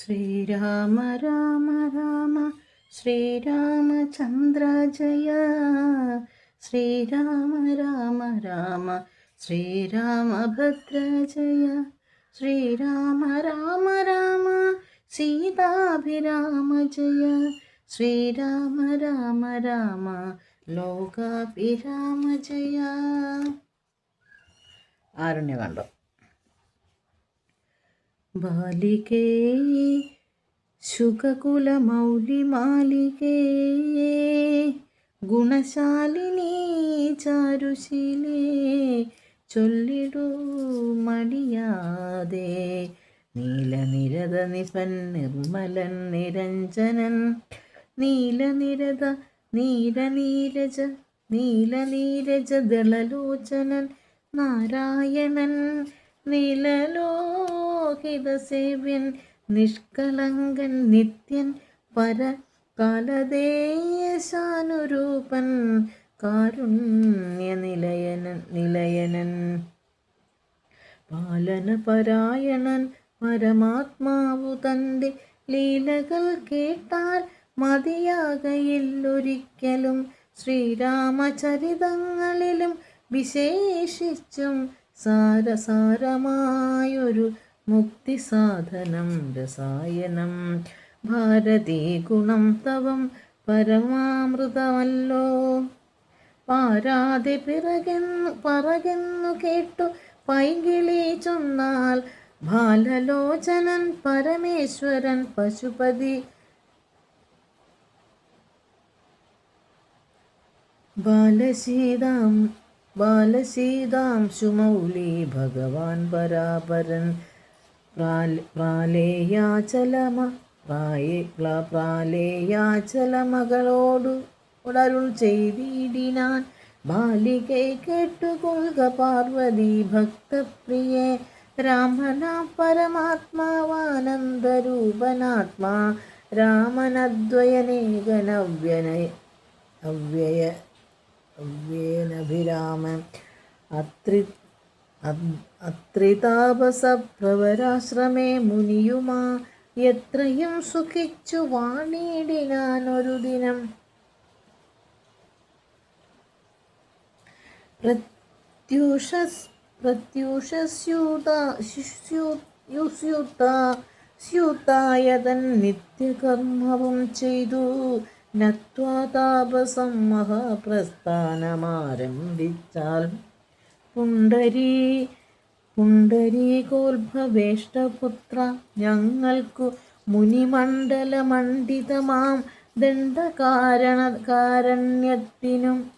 ശ്രീരാമ രാമ രാമ ശ്രീരാമചന്ദ്ര ജയ. ശ്രീരാമ രാമ രാമ ശ്രീരാമഭദ്ര ജയ. ശ്രീരാമ രാമ രാമ സീതാഭിരാമ ജയ. ശ്രീരാമ രാമ രാമ ലോകാഭിരാമ ജയ. ആരണ്യകാന്ഡം ബാലികേ ശുഖകുലമൗലിമാലികേ ഗുണശാലിനി ചാരുശീലേ ചൊല്ലിടൂ മടിയാതെ. നീലനിരത നിപൻ നിർമ്മലൻ നിരഞ്ജനൻ നീലനിരത നീലനീരജ നീലനീരജ ദളലോചനൻ നാരായണൻ നിലലോഹിതസേവ്യൻ നിഷ്കളങ്കൻ നിത്യൻ പര കാലദേശാനുരൂപൻ കാരുണ്യ നിലയനൻ. പാലനപരായണൻ പരമാത്മാവു തന്റെ ലീലകൾ കേട്ടാൽ മതിയാകയില്ലൊരിക്കലും. ശ്രീരാമചരിതങ്ങളിലും വിശേഷിച്ചും സാരസാരമായൊരു മുക്തിസാധനം രസായനം ഭാരതീ ഗുണം തവം പരമാമൃതമല്ലോ. പാരാതെ പിറകെന്നു പറകെന്നു കേട്ടു പൈകിളി ചൊന്നാൽ ബാലലോചനൻ പരമേശ്വരൻ പശുപതി ബാലസീതാം ബാലസീതാം സുമൗലി ഭഗവാൻ പരാപരൻ പ്രാലേയാചലമ പ്രായേ പ്രാലേയാചലമകളോടു ഉടരുൾ ചെയ്തിടിനാൻ. ബാലികൈ കേട്ടുകൊള്ളുക പാർവതി ഭക്തപ്രിയേ. രാമന പരമാത്മാവാനന്ദരൂപനാത്മാ. രാമനദ്വയനേകനവ്യനയ അവ്യയ അവ്യേനഭിരാമൻ അത്രി അത്രിതാപസപ്രവരാശ്രമേ മുനിയുമാ. എത്രയും സുഖിച്ചു വാണിടിനാൻ ഒരു ദിനം. പ്രത്യൂഷ പ്രത്യൂഷസ്യൂത നിത്യകർമ്മവും ചെയ്തു. നത്വാ താപസം മഹാപ്രസ്ഥാനമാരംഭിച്ചാൽ. പുണ്ടരീ പുണ്ടരീകോത്ഭവേഷ്ടപുത്ര ഞങ്ങൾക്കു മുനിമണ്ഡലമണ്ഡിതമാം ദണ്ഡകാരണ കാരണ്യത്തിനും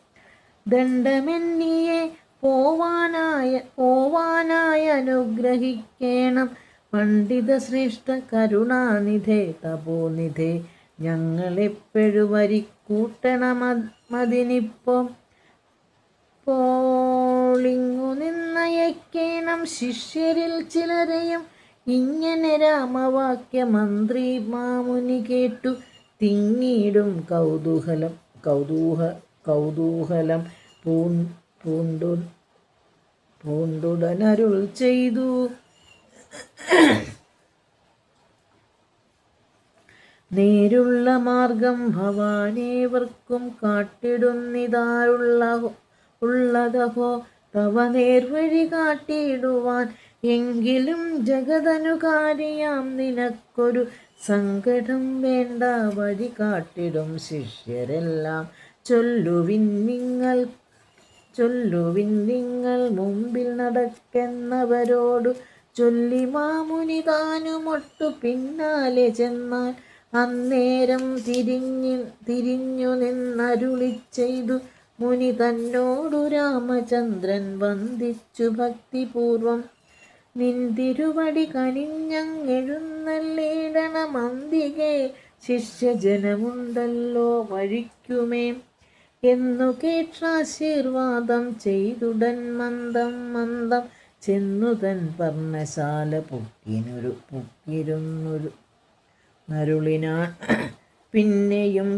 ദണ്ഡമെന്നിയെ പോവാനായ പോവാനായി അനുഗ്രഹിക്കേണം. പണ്ഡിതശ്രേഷ്ഠ കരുണാനിധേ തപോനിധേ ഞങ്ങളെപ്പെഴുവരിക്കൂട്ടണമതിനിപ്പം പോളിങ്ങു നിന്നയക്കേണം ശിഷ്യരിൽ ചിലരെയും. ഇങ്ങനെ രാമവാക്യ മന്ത്രി മാമുനി കേട്ടു. തിങ്ങിയിടും കൗതൂഹലം കൗതൂഹ കൗതൂഹലം പൂൺ പൂണ്ടു പൂണ്ടുടനരുൾ ചെയ്തു. നേരുള്ള മാർഗം ഭവാനേവർക്കും കാട്ടിടുന്നിതാരുള്ള ഉള്ളതഹോ. തവ നേർവഴി കാട്ടിയിടുവാൻ എങ്കിലും ജഗതനുകാരിയാം. നിനക്കൊരു സങ്കടം വേണ്ട വഴി കാട്ടിടും ശിഷ്യരെല്ലാം. ചൊല്ലുവിൻ നിങ്ങൾ ചൊല്ലുവിൻ നിങ്ങൾ മുമ്പിൽ നടക്കുന്നവരോടു ചൊല്ലി മാമുനി താനുമൊട്ടു പിന്നാലെ ചെന്നാൽ അന്നേരം തിരിഞ്ഞു തിരിഞ്ഞു നിന്നരുളി ചെയ്തു. മുനി തന്നോടു രാമചന്ദ്രൻ വന്ദിച്ചു ഭക്തിപൂർവം. നിന്തിരുവടി കനിഞ്ഞങ്ങെഴുന്നള്ളിടണമന്തികെ ശിഷ്യജനമുണ്ടല്ലോ വഴിക്കുമേ. എന്നു കേട്ടാശീർവാദം ചെയ്തുടൻ മന്ദം മന്ദം. ചെന്നുതൻ പർണശാല പൊക്കിനൊരു പൊക്കിരുന്നൊരു അരുളിനാൾ പിന്നെയും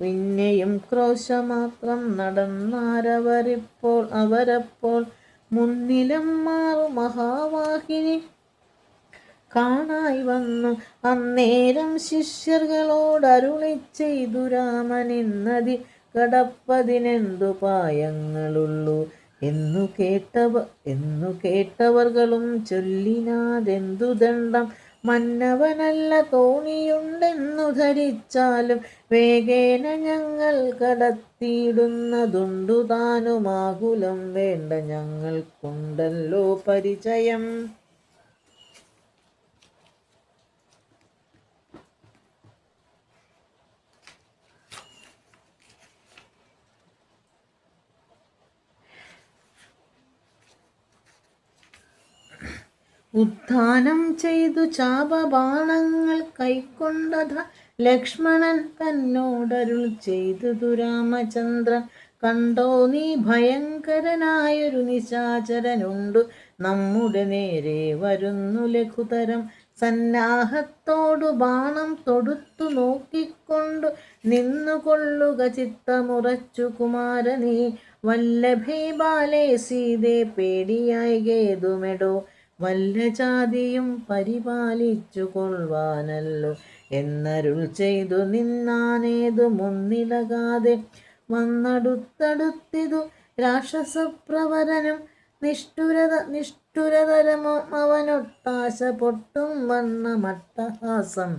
പിന്നെയും ക്രോശമാത്രം നടന്നാരവരിപ്പോൾ അവരപ്പോൾ മുന്നിലം മാറു മഹാവാഹിനി. കാണായി വന്നു അന്നേരം ശിഷ്യർകളോട് അരുളി ചെയ്തു രാമനിന്നതി കടപ്പതിനെന്തു പായങ്ങളുള്ളു. എന്നു കേട്ടവ എന്നു കേട്ടവർകളും ചൊല്ലിനാതെന്തു ദണ്ഡം മന്നവനല്ല തോണിയുണ്ടെന്നു ധരിച്ചാലും വേഗേന ഞങ്ങൾ കടത്തിയിടുന്നതുണ്ടു താനുമാകുലം വേണ്ട ഞങ്ങൾക്കുണ്ടല്ലോ പരിചയം. ഉത്ഥാനം ചെയ്തു ചാപബാണങ്ങൾ കൈക്കൊണ്ടത ലക്ഷ്മണൻ തന്നോടരുൾ ചെയ്തു ദുരാമചന്ദ്രൻ കണ്ടോ നീ ഭയങ്കരനായൊരു നിശാചരനുണ്ടു. നമ്മുടെ നേരെ വരുന്നു ലഘുതരം. സന്നാഹത്തോടു ബാണം തൊടുത്തു നോക്കിക്കൊണ്ടു നിന്നുകൊള്ളുക ചിത്തമുറച്ചു കുമാരനീ. വല്ലഭേ ബാലേ സീതേ പേടിയായി ഗേതുമെടോ. വല്ല ജാതിയും പരിപാലിച്ചു കൊള്ളുവാനല്ലോ എന്നരുൾ ചെയ്തു നിന്നാനേതു മുന്നിലകാതെ വന്നടുത്തടുത്തിതു രാക്ഷസപ്രവരനും നിഷ്ഠുരത നിഷ്ഠുരതരമോ അവനൊട്ടാശ പൊട്ടും വണ്ണമട്ടഹാസം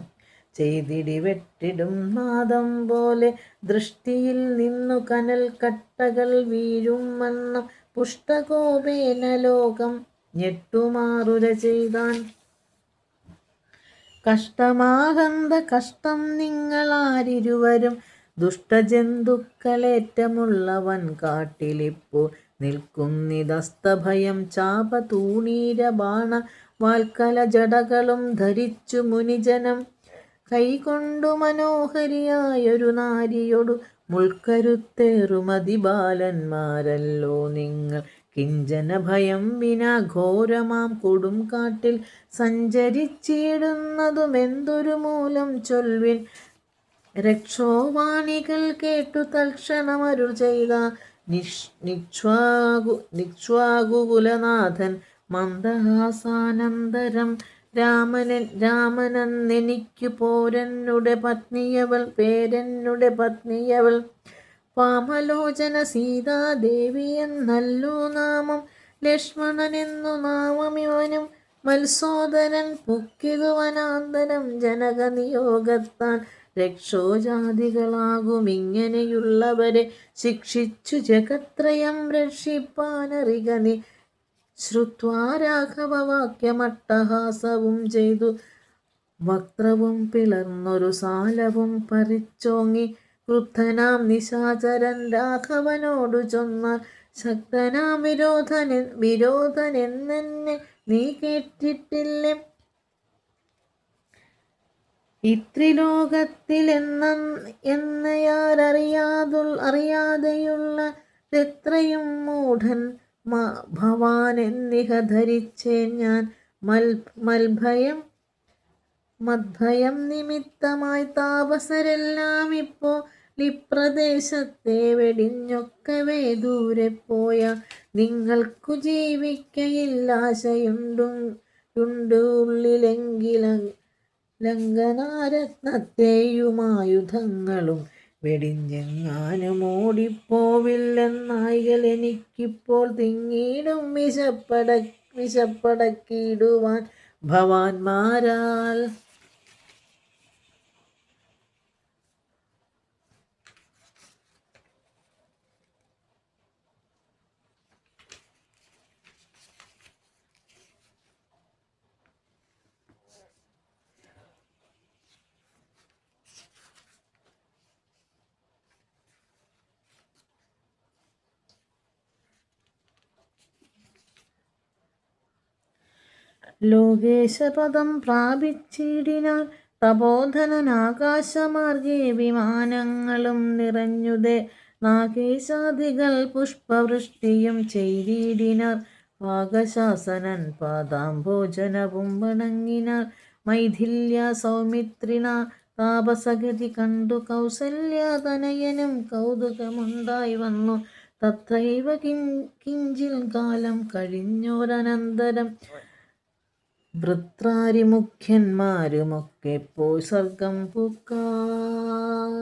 ചെയ്തിടി വെട്ടിടും നാദം പോലെ ദൃഷ്ടിയിൽ നിന്നു കനൽ കട്ടകൾ വീഴും വണ്ണം പുഷ്ടകോപേന ലോകം ഞെട്ടുമാറുര ചെയ്താൻ. കഷ്ടമാകന്ത കഷ്ടം നിങ്ങൾ നിങ്ങളാരിരുവരും. ദുഷ്ടജന്തുക്കളേറ്റമുള്ളവൻ കാട്ടിലിപ്പോൾ നിൽക്കുന്നിതസ്തഭയം ചാപ തൂണീര ബാണ. വാൽക്കല ജടകളും ധരിച്ചു മുനിജനം. കൈകൊണ്ടു മനോഹരിയായൊരു നാരിയൊടു മുൾക്കരുത്തേറുമതി ബാലന്മാരല്ലോ നിങ്ങൾ. കിഞ്ചന ഭയം വിനാ ഘോരമാം കൊടും കാട്ടിൽ സഞ്ചരിച്ചിടുന്നതുമെന്തൊരു മൂലം ചൊൽവിൻ. രക്ഷോവാണികൾ കേട്ടു തൽക്ഷണമരുൾ ചെയ്ത നിഷ് നിക്ഷ്വാകു നിക്ഷ്വാകുകുലനാഥൻ മന്ദഹാസാനന്തരം രാമനൻ രാമനെന്നെനിക്കു പോരന്നുടെ പത്നിയവൾ പേരന്നുടെ പത്നിയവൾ വാമലോചന സീതാദേവി എന്നല്ലോ നാമം. ലക്ഷ്മണനെന്നു നാമമിവനും മത്സോദരൻ പൊക്കിതുവനാന്തരം ജനകനിയോഗത്താൻ രക്ഷോജാതികളാകും ഇങ്ങനെയുള്ളവരെ ശിക്ഷിച്ചു ജഗത്രയം രക്ഷിപ്പാനറിക നീ രാഘവവാക്യമട്ടഹാസവും ചെയ്തു. വക്രവും പിളർന്നൊരു സാലവും പറിച്ചോങ്ങി. ക്രുദ്ധനാം നിശാചരൻ രാഘവനോടു ചൊന്നാൽ ശക്തനാം വിരോധന വിരോധനെന്നെ നീ കേട്ടിട്ടില്ലേ? ഇത്രിലോകത്തിൽ എന്ന എന്നയാരറിയാതു അറിയാതെയുള്ള എത്രയും മൂഢൻ ഭവാൻ എന്നിഹ ധരിച്ചേ ഞാൻ. മൽ മൽഭയം മദ്ഭയം നിമിത്തമായി താപസരെല്ലാം ഇപ്പോ ലിപ്രദേശത്തെ വെടിഞ്ഞൊക്കവേ ദൂരെ പോയ നിങ്ങൾക്കു ജീവിക്കയില്ലാശയുണ്ടും ഉണ്ട് ലങ്കനാരത്നത്തെയുമായുധങ്ങളും വെടിഞ്ഞെങ്ങാനും ഓടിപ്പോവില്ലെന്നായികൾ എനിക്കിപ്പോൾ തിങ്ങീടും വിശപ്പട വിശപ്പടക്കിയിടുവാൻ ഭവാൻമാരാൽ ലോകേശപദം പ്രാപിച്ചിടിനാൽ തപോധനനാകാശമാർഗേ വിമാനങ്ങളും നിറഞ്ഞുതേ നാഗേശാദികൾ പുഷ്പവൃഷ്ടിയും ചെയ്തിടിനാർ പാകശാസനൻ പാദാംഭോജനവും വണങ്ങിനാർ മൈഥില്യ സൗമിത്രിണ താപസഗതി കണ്ടു കൗസല്യതനയനും കൗതുകമുണ്ടായി വന്നു. തത്രൈവ കിഞ്ചിൽ കാലം കഴിഞ്ഞോരനന്തരം വൃത്രാരി മുഖ്യന്മാരുമൊക്കെ പോയി സ്വർഗം പൂക്കാർ